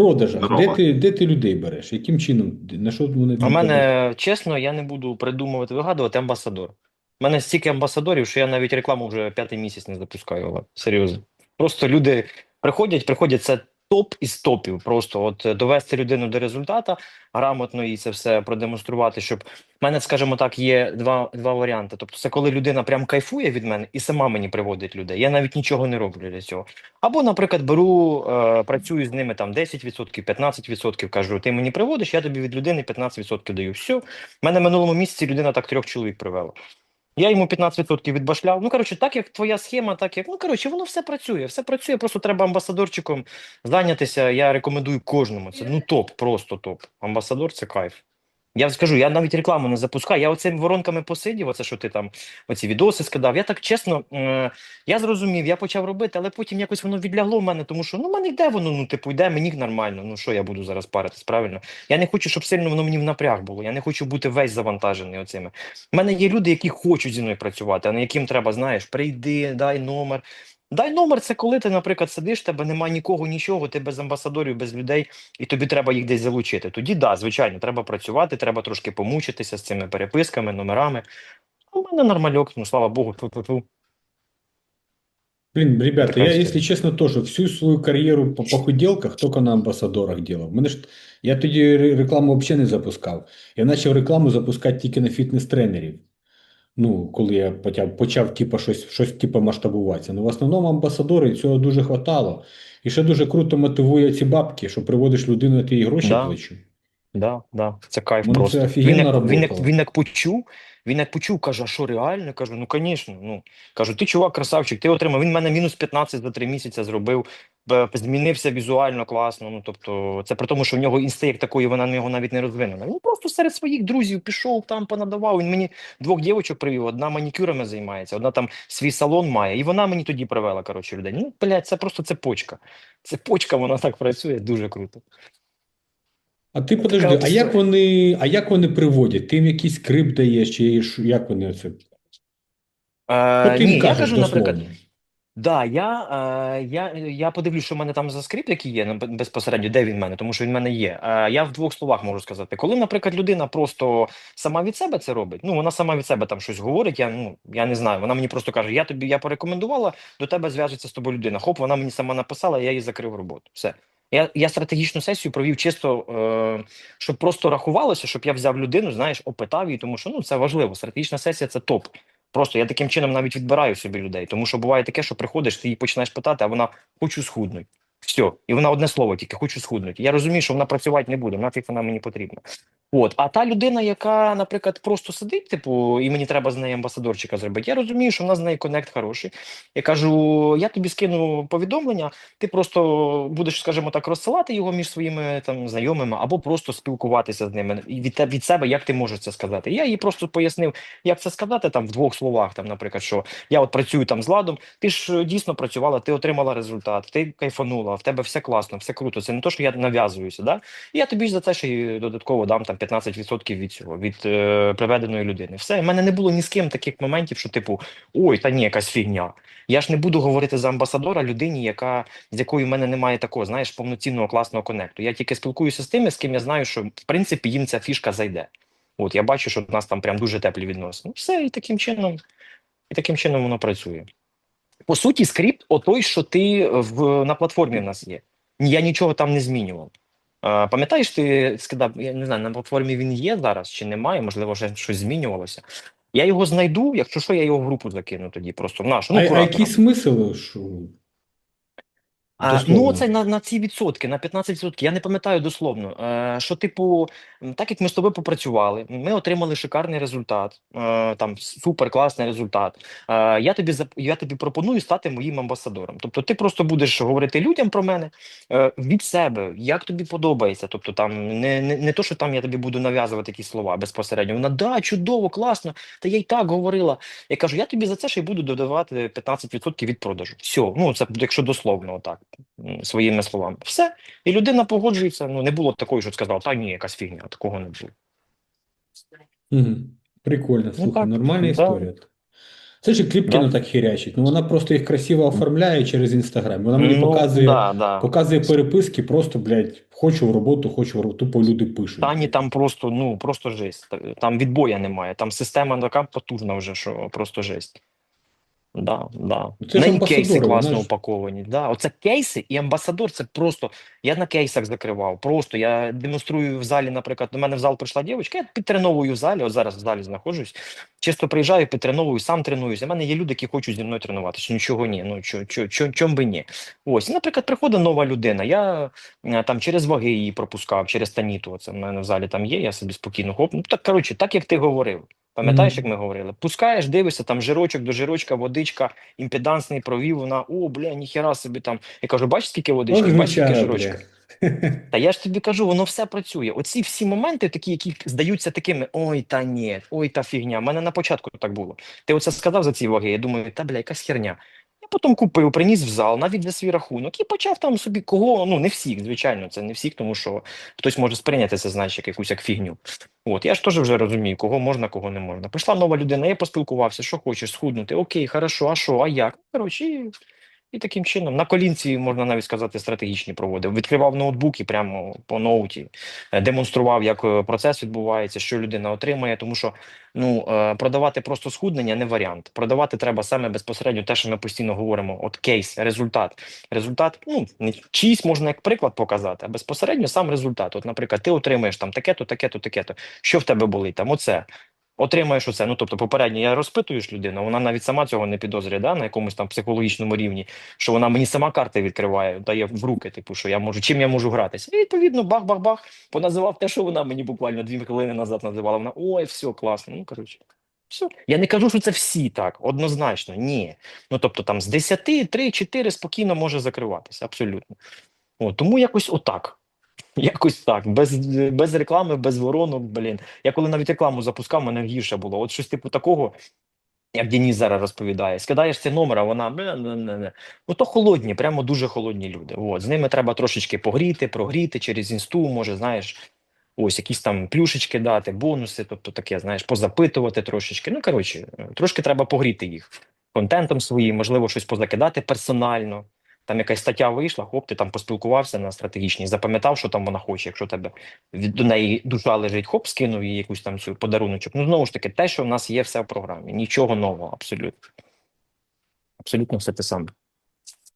продажах, де ти, де ти людей береш? Яким чином? На що вони У мене, чесно, я не буду придумувати, вигадувати амбасадор. У мене стільки амбасадорів, що я навіть рекламу вже п'ятий місяць не запускаю. Серйозно. Просто люди приходять, приходять, це топ із топів. Просто от е, довести людину до результата, грамотно їй це все продемонструвати, щоб в мене, скажімо так, є два, два варіанти. Тобто, це коли людина прям кайфує від мене і сама мені приводить людей. Я навіть нічого не роблю для цього. Або, наприклад, беру, е, працюю з ними там 10%, 15%, кажу, ти мені приводиш, я тобі від людини 15% даю. Все. У мене минулому місяці людина так трьох чоловік привела. Я йому 15% відбашляв. Ну, коротше, так як твоя схема, так як. Ну, коротше, воно все працює. Все працює, просто треба амбасадорчиком зайнятися. Я рекомендую кожному. Це ну топ, просто топ. Амбасадор це кайф. Я скажу, я навіть рекламу не запускаю. Я оцими воронками посидів, оце що ти там оці відоси скидав. Я так чесно, е, я зрозумів, я почав робити, але потім якось воно відлягло в мене, тому що ну в мене йде воно, ну типу, йде мені нормально. Ну що я буду зараз паритись, правильно? Я не хочу, щоб сильно воно мені в напряг було. Я не хочу бути весь завантажений оцими. У мене є люди, які хочуть зі мною працювати, а на яким треба, знаєш, прийди, дай номер. Дай номер, це коли ти, наприклад, сидиш, тебе немає нікого, нічого, ти без амбасадорів, без людей, і тобі треба їх десь залучити. Тоді да, звичайно, треба працювати, треба трошки помучитися з цими переписками, номерами. У мене нормальок, ну слава Богу, тьфу-тьфу-тьфу. Блин, ребята, Такая я, если честно, тоже всю свою кар'єру по похуделках только на амбасадорах делав. Мене ж, я тоді рекламу взагалі не запускав. Я почав рекламу запускати тільки на фітнес-тренерів. Ну, коли я почав, почав типу, щось, щось типу, масштабуватися. Ну, в основному амбасадори цього дуже хватало. І ще дуже круто мотивує ці бабки, що приводиш людину, ти їй гроші Да. плачу. Да, да, це кайф Ну, просто. офігенно він, як, він, як, він як почув, він як почув, каже, а що реально? Кажу, ну звісно. Ну кажу, ти чувак, красавчик, ти отримав. Він мене мінус 15 за 3 місяці зробив, змінився візуально класно. Ну тобто, це при тому, що в нього інста як такої, вона в нього навіть не розвинена. Він просто серед своїх друзів пішов там, понадавав. Він мені двох дівочок привів, одна манікюрами займається, одна там свій салон має, і вона мені тоді привела. Коротше, людей. Ну, блядь, це просто цепочка. Цепочка, вона так працює, дуже круто. А ти Ну, подожди, а як вони, а як вони приводять? Ти їм якийсь скрипт даєш, чи як вони це? Е, ти ні, я кажеш кажу, наприклад? Да, я, е, я, я подивлюсь, що в мене там за скрипт, який є ну, безпосередньо, де він в мене, тому що він в мене є. Е, я в двох словах можу сказати. Коли, наприклад, людина просто сама від себе це робить, ну вона сама від себе там щось говорить, я, ну, я не знаю, вона мені просто каже, я тобі я порекомендувала, до тебе зв'яжеться з тобою людина. Хоп, вона мені сама написала, я їй закрив роботу. Все. Я, я стратегічну сесію провів чисто, е, щоб просто рахувалося, щоб я взяв людину, знаєш, опитав її, тому що ну, це важливо. Стратегічна сесія це топ. Просто я таким чином навіть відбираю собі людей, тому що буває таке, що приходиш, ти її починаєш питати, а вона хочу схуднути. Все, і вона одне слово тільки хочу схуднути. Я розумію, що вона працювати не буде, нафіг вона мені потрібна. От, а та людина, яка, наприклад, просто сидить, типу, і мені треба з неї амбасадорчика зробити. Я розумію, що в нас з нею коннект хороший. Я кажу: я тобі скину повідомлення, ти просто будеш, скажімо так, розсилати його між своїми там знайомими, або просто спілкуватися з ними від, від себе, як ти можеш це сказати. Я їй просто пояснив, як це сказати там в двох словах. Там, наприклад, що я от працюю там з ладом. Ти ж е, дійсно працювала, ти отримала результат, ти кайфанула, в тебе все класно, все круто. Це не то, що я нав'язуюся. Да? І я тобі за це ще й додатково дам там 15% від цього, від е, приведеної людини. Все, в мене не було ні з ким таких моментів, що типу, ой, та ні, якась фігня. Я ж не буду говорити за амбасадора людині, яка з якою в мене немає такого, знаєш, повноцінного класного конекту. Я тільки спілкуюся з тими, з ким я знаю, що в принципі їм ця фішка зайде. От я бачу, що в нас там прям дуже теплі відносини. Все, і таким чином, і таким чином воно працює. По суті, скрипт, отой, що ти в, на платформі в нас є. Я нічого там не змінював. Пам'ятаєш, ти скидав, я не знаю, на платформі він є зараз чи немає, можливо, вже щось змінювалося. Я його знайду, якщо що, я його в групу закину тоді, просто в нашу. Ну, А, а який смисл? Що... А, Дословно. ну, це на, на ці відсотки, на 15%. Я не пам'ятаю дословно. Е, що, типу, м, так як ми з тобою попрацювали, ми отримали шикарний результат, е, там супер класний результат. Е, я тобі зап- я тобі пропоную стати моїм амбасадором. Тобто, ти просто будеш говорити людям про мене е, від себе, як тобі подобається. Тобто, там не, не, не то, що там я тобі буду нав'язувати якісь слова безпосередньо. Вона да, чудово, класно. Та я й так говорила. Я кажу, я тобі за це ще й буду додавати 15% від продажу. Все, ну це якщо дословно, отак своїми словами. Все. І людина погоджується. Ну не було такої, що сказав, та ні, якась фігня, такого не було. Угу. Прикольно, слухай, так, нормальна да. історія. Це ж кліпки Да. так хірячить. Ну вона просто їх красиво оформляє через інстаграм. Вона мені Ну, показує, да, да. показує переписки, просто, блядь, хочу в роботу, хочу в роботу. Тупо люди пишуть. Тані там просто, ну, просто жесть. Там відбоя немає. Там система така потужна вже, що просто жесть. Да, да. Ну, це ж На і амбасадори, кейси класно ж- упаковані. Да. Оце кейси і амбасадор це просто. Я на кейсах закривав. Просто я демонструю в залі, наприклад, до мене в зал прийшла дівчинка, я підтреновую в залі, от зараз в залі знаходжусь. Чисто приїжджаю, підтреновую, сам тренуюся. У мене є люди, які хочуть зі мною тренуватися. Нічого ні. Ну чо, чо, чо, чом би ні. Ось, і, наприклад, приходить нова людина. Я е, там через ваги її пропускав, через таніту. Оце в мене в залі там є, я собі спокійно хоп. Ну так коротше, так як ти говорив. Пам'ятаєш, Мгм. як ми говорили? Пускаєш, дивишся, там жирочок до жирочка, водичка, імпедансний провів, вона, о, бля, ніхера собі там. Я кажу, бачиш, скільки водички, Ох, бачиш, скільки жирочка. Та я ж тобі кажу, воно все працює. Оці всі моменти, такі, які здаються такими: ой, та ні, ой, та фігня. У мене на початку так було. Ти оце сказав за ці ваги. Я думаю, та бля, якась херня. Я потім купив, приніс в зал, навіть за свій рахунок, і почав там собі кого. Ну не всіх, звичайно, це не всіх, тому що хтось може сприйняти це, знаєш, як якусь як фігню. От я ж теж вже розумію, кого можна, кого не можна. Прийшла нова людина, я поспілкувався, що хочеш, схуднути. Окей, хорошо, а що, а як? Коротше, і таким чином на колінці можна навіть сказати стратегічні проводив. Відкривав ноутбук і прямо по ноуті е, демонстрував, як е, процес відбувається, що людина отримає. Тому що ну е, продавати просто схуднення не варіант. Продавати треба саме безпосередньо те, що ми постійно говоримо. От кейс, результат. Результат, ну не чийсь можна як приклад показати, а безпосередньо сам результат. От, наприклад, ти отримаєш там таке-то, таке-то, таке-то. Що в тебе болить? Там оце. Отримаєш оце. Ну тобто, попередньо я розпитуєш людину, вона навіть сама цього не підозрює, да, на якомусь там психологічному рівні, що вона мені сама карти відкриває, дає в руки, типу, що я можу, чим я можу гратися. І відповідно, бах-бах-бах, поназивав те, що вона мені буквально дві хвилини назад називала. Вона ой, все класно. Ну коротше, все. Я не кажу, що це всі так, однозначно, ні. Ну тобто, там з 10, 3-4 спокійно може закриватися, абсолютно. О, тому якось отак. Якось так, без, без реклами, без воронок, блін. Я коли навіть рекламу запускав, мене гірше було. От щось типу такого, як Деніс зараз розповідає. Скидаєш цей номер, а вона. Ну то холодні, прямо дуже холодні люди. От, з ними треба трошечки погріти, прогріти через інсту, може, знаєш, ось якісь там плюшечки дати, бонуси, тобто таке, знаєш, позапитувати трошечки. Ну, коротше, трошки треба погріти їх контентом своїм, можливо, щось позакидати персонально. Там якась стаття вийшла, хоп, ти там поспілкувався на стратегічній, запам'ятав, що там вона хоче. Якщо тебе від до неї душа лежить, хоп, скинув їй якусь там цю подаруночок. Ну знову ж таки, те, що в нас є все в програмі, нічого нового, абсолютно. Абсолютно все те саме.